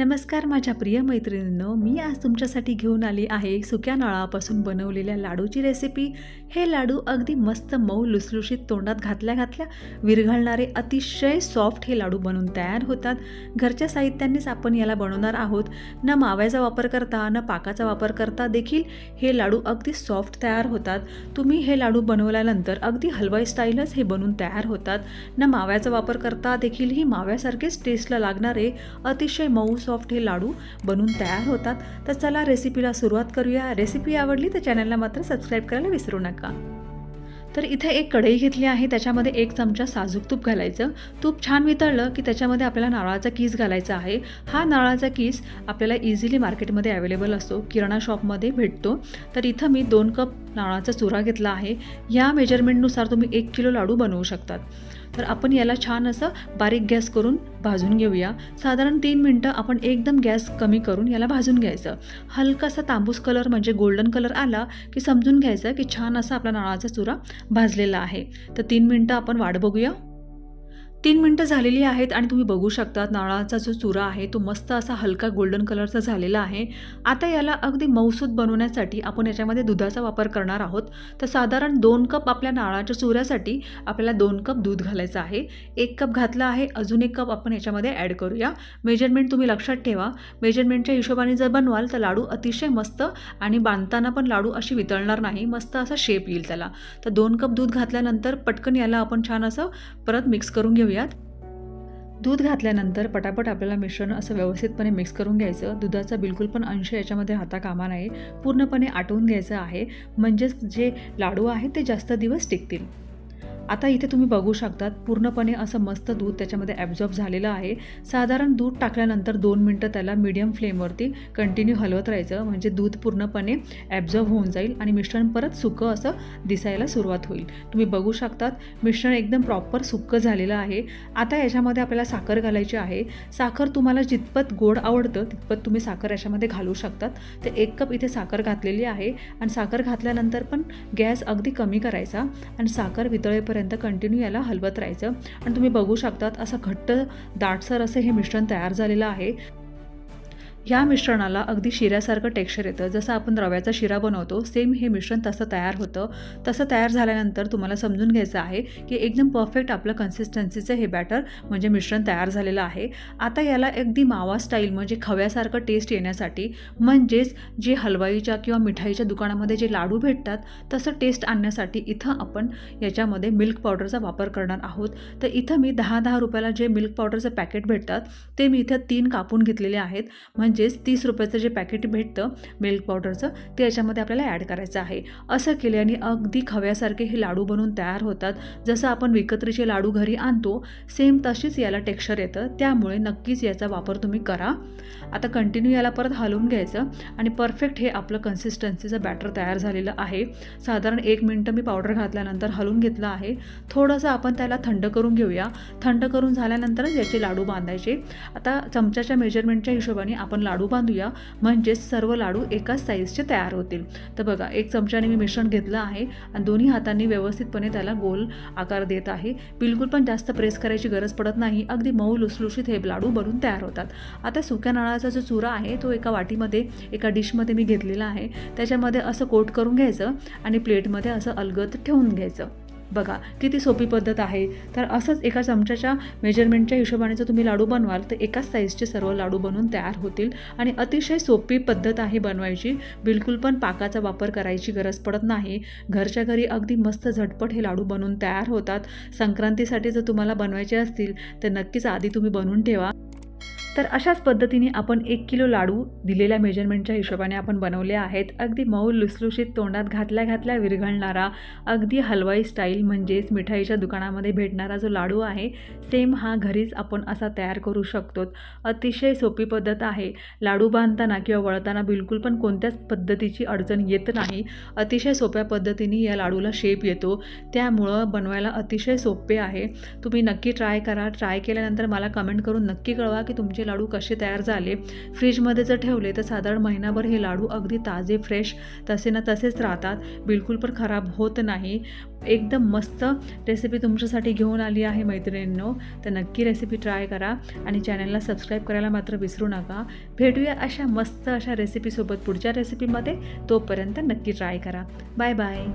नमस्कार माझ्या प्रिय मैत्रिणींनो. मी आज तुमच्यासाठी घेऊन आली आहे सुक्या नळापासून बनवलेल्या लाडूची रेसिपी हे लाडू अगदी मस्त मऊ लुसलुशीत तोंडात घातल्या घातल्या विरघळणारे अतिशय सॉफ्ट हे लाडू बनवून तयार होतात. घरच्या साहित्यानेच आपण याला बनवणार आहोत. न माव्याचा वापर करता न पाकाचा वापर करता देखील हे लाडू अगदी सॉफ्ट तयार होतात. तुम्ही हे लाडू बनवल्यानंतर अगदी हलवाई स्टाईलच हे बनवून तयार होतात. न माव्याचा वापर करता देखील ही माव्यासारखेच टेस्टला लागणारे अतिशय मऊ सॉफ्ट हे लाडू बनवून तयार होतात. तर चला रेसिपीला सुरुवात करूया. रेसिपी आवडली तर चॅनलला मात्र सबस्क्राईब करायला विसरू नका. तर इथे एक कढई घेतली आहे. त्याच्यामध्ये एक चमचा साजूक तूप घालायचं. तूप छान वितळलं की त्याच्यामध्ये आपल्याला नारळाचा कीस घालायचा आहे. हा नारळाचा कीस आपल्याला इझिली मार्केटमध्ये अवेलेबल असतो. किराणा शॉपमध्ये भेटतो. तर इथं मी दोन कप नारळाचा चुरा घेतला आहे. या मेजरमेंटनुसार तुम्ही एक किलो लाडू बनवू शकतात. तर आपण याला छान असं बारीक गॅस करून भाजून घेऊया. साधारण तीन मिनटं आपण एकदम गॅस कमी करून याला भाजून घ्यायचं. हलकासा तांबूस कलर म्हणजे गोल्डन कलर आला की समजून घ्यायचं की छान असा आपला नळाचा चुरा भाजलेला आहे. तर तीन मिनटं आपण वाट बघूया. तीन मिनटं झालेली आहेत आणि तुम्ही बघू शकता नारळाचा जो चुरा आहे तो मस्त असा हलका गोल्डन कलरचा झालेला आहे. आता याला अगदी मऊसूद बनवण्यासाठी आपण याच्यामध्ये दुधाचा वापर करणार आहोत. तर साधारण दोन कप आपल्या नारळाच्या चुऱ्यासाठी आपल्याला दोन कप दूध घालायचं आहे. एक कप घातला आहे अजून एक कप आपण याच्यामध्ये ॲड करूया. मेजरमेंट तुम्ही लक्षात ठेवा. मेजरमेंटच्या हिशोबाने जर बनवाल तर लाडू अतिशय मस्त आणि बांधताना पण लाडू अशी वितळणार नाही. मस्त असा शेप येईल त्याला. तर दोन कप दूध घातल्यानंतर पटकन याला आपण छान असं परत मिक्स करून घेऊयात. दूध घातल्यानंतर पटापट आपल्याला मिश्रण असं व्यवस्थितपणे मिक्स करून घ्यायचं. दुधाचा बिलकुल पण अंश याच्यामध्ये हाता कामा नाही. पूर्णपणे आटवून घ्यायचं आहे. म्हणजेच जे लाडू आहेत ते जास्त दिवस टिकतील. आता इथे तुम्ही बघू शकतात पूर्णपणे असं मस्त दूध त्याच्यामध्ये ॲब्झॉर्ब झालेलं आहे. साधारण दूध टाकल्यानंतर दोन मिनटं त्याला मीडियम फ्लेमवरती कंटिन्यू हलवत राहायचं म्हणजे दूध पूर्णपणे ॲब्झॉर्ब होऊन जाईल आणि मिश्रण परत सुकं असं दिसायला सुरुवात होईल. तुम्ही बघू शकतात मिश्रण एकदम प्रॉपर सुक्कं झालेलं आहे. आता याच्यामध्ये आपल्याला साखर घालायची आहे. साखर तुम्हाला जितपत गोड आवडतं तितपत तुम्ही साखर याच्यामध्ये घालू शकतात. तर एक कप इथे साखर घातलेली आहे आणि साखर घातल्यानंतर पण गॅस अगदी कमी करायचा आणि साखर वितळेपर्यंत कंटिन्यू याला हलवत राहायचं. आणि तुम्ही बघू शकतात असं घट्ट दाटसर असं हे मिश्रण तयार झालेलं आहे. ह्या मिश्रणाला अगदी शिऱ्यासारखं टेक्स्चर येतं. जसं आपण रव्याचा शिरा बनवतो सेम हे मिश्रण तसं तयार होतं. तसं तयार झाल्यानंतर तुम्हाला समजून घ्यायचं आहे की एकदम परफेक्ट आपलं कन्सिस्टन्सीचं हे बॅटर म्हणजे मिश्रण तयार झालेलं आहे. आता याला अगदी मावा स्टाईल म्हणजे खव्यासारखं टेस्ट येण्यासाठी म्हणजेच जे हलवाईच्या किंवा मिठाईच्या दुकानामध्ये जे लाडू भेटतात तसं टेस्ट आणण्यासाठी इथं आपण याच्यामध्ये मिल्क पावडरचा वापर करणार आहोत. तर इथं मी दहा दहा रुपयाला जे मिल्क पावडरचं पॅकेट भेटतात ते मी इथं तीन कापून घेतलेले आहेत. म्हणजे म्हणजेच तीस रुपयाचं जे पॅकेट भेटतं मिल्क पावडरचं ते याच्यामध्ये आपल्याला ॲड करायचं आहे. असं केल्याने अगदी खव्यासारखे हे लाडू बनवून तयार होतात. जसं आपण विकत्रीचे लाडू घरी आणतो सेम तशीच याला टेक्स्चर येतं. त्यामुळे नक्कीच याचा वापर तुम्ही करा. आता कंटिन्यू याला परत हलवून घ्यायचं आणि परफेक्ट हे आपलं कन्सिस्टन्सीचं बॅटर तयार झालेलं आहे. साधारण एक मिनटं मी पावडर घातल्यानंतर हलवून घेतलं आहे. थोडंसं आपण त्याला थंड करून घेऊया. थंड करून झाल्यानंतरच याचे लाडू बांधायचे. आता चमच्याच्या मेजरमेंटच्या हिशोबाने आपण लाडू बांधूया. म्हणजेच सर्व लाडू एकाच साईजचे तयार होतील. तर बघा एक चमच्याने मी मिश्रण घेतलं आहे आणि दोन्ही हातांनी व्यवस्थितपणे त्याला गोल आकार देत आहे. बिलकुल पण जास्त प्रेस करायची गरज पडत नाही. अगदी मऊ लुसलुशीत हे लाडू बनून तयार होतात. आता सुक्या नारळाचा जो चुरा आहे तो एका वाटीमध्ये एका डिशमध्ये मी घेतलेला आहे. त्याच्यामध्ये असं कोट करून घ्यायचं आणि प्लेटमध्ये असं अलगद ठेवून घ्यायचं. बघा किती सोपी पद्धत आहे. तर असंच एका चमच्याच्या मेजरमेंटच्या हिशोबाने जर तुम्ही लाडू बनवाल तर एकाच साईजचे सर्व लाडू बनवून तयार होतील. आणि अतिशय सोपी पद्धत आहे बनवायची. बिलकुल पण पाकाचा वापर करायची गरज पडत नाही. घरच्या घरी अगदी मस्त झटपट हे लाडू बनवून तयार होतात. संक्रांतीसाठी जर तुम्हाला बनवायचे असतील तर नक्कीच आधी तुम्ही बनवून ठेवा. तर अशाच पद्धतीने आपण एक किलो लाडू दिलेल्या मेजरमेंटच्या हिशोबाने आपण बनवले आहेत. अगदी मऊ लुसलुशीत तोंडात घातल्या घातल्या विरघळणारा अगदी हलवाई स्टाईल म्हणजेच मिठाईच्या दुकानामध्ये भेटणारा जो लाडू आहे सेम हा घरीच आपण असा तयार करू शकतो. अतिशय सोपी पद्धत आहे. लाडू बांधताना किंवा वळताना बिलकुल पण कोणत्याच पद्धतीची अडचण येत नाही. अतिशय सोप्या पद्धतीने या लाडूला शेप येतो. त्यामुळं बनवायला अतिशय सोपे आहे. तुम्ही नक्की ट्राय करा. ट्राय केल्यानंतर मला कमेंट करून नक्की कळवा की तुमचे लाडू कसे तयार झाले? फ्रीजमध्ये जर ठेवले तर साधारण महिनाभर हे लाडू अगदी ताजे फ्रेश तसे ना तसेच राहतात. बिलकुल पण खराब होत नाही. एकदम मस्त रेसिपी तुमच्यासाठी घेऊन आली आहे मैत्रिणींनो. तर नक्की रेसिपी ट्राय करा आणि चॅनलला सबस्क्राईब करायला मात्र विसरू नका. भेटूया अशा मस्त अशा रेसिपीसोबत पुढच्या रेसिपीमध्ये तोपर्यंत नक्की ट्राय करा. Bye bye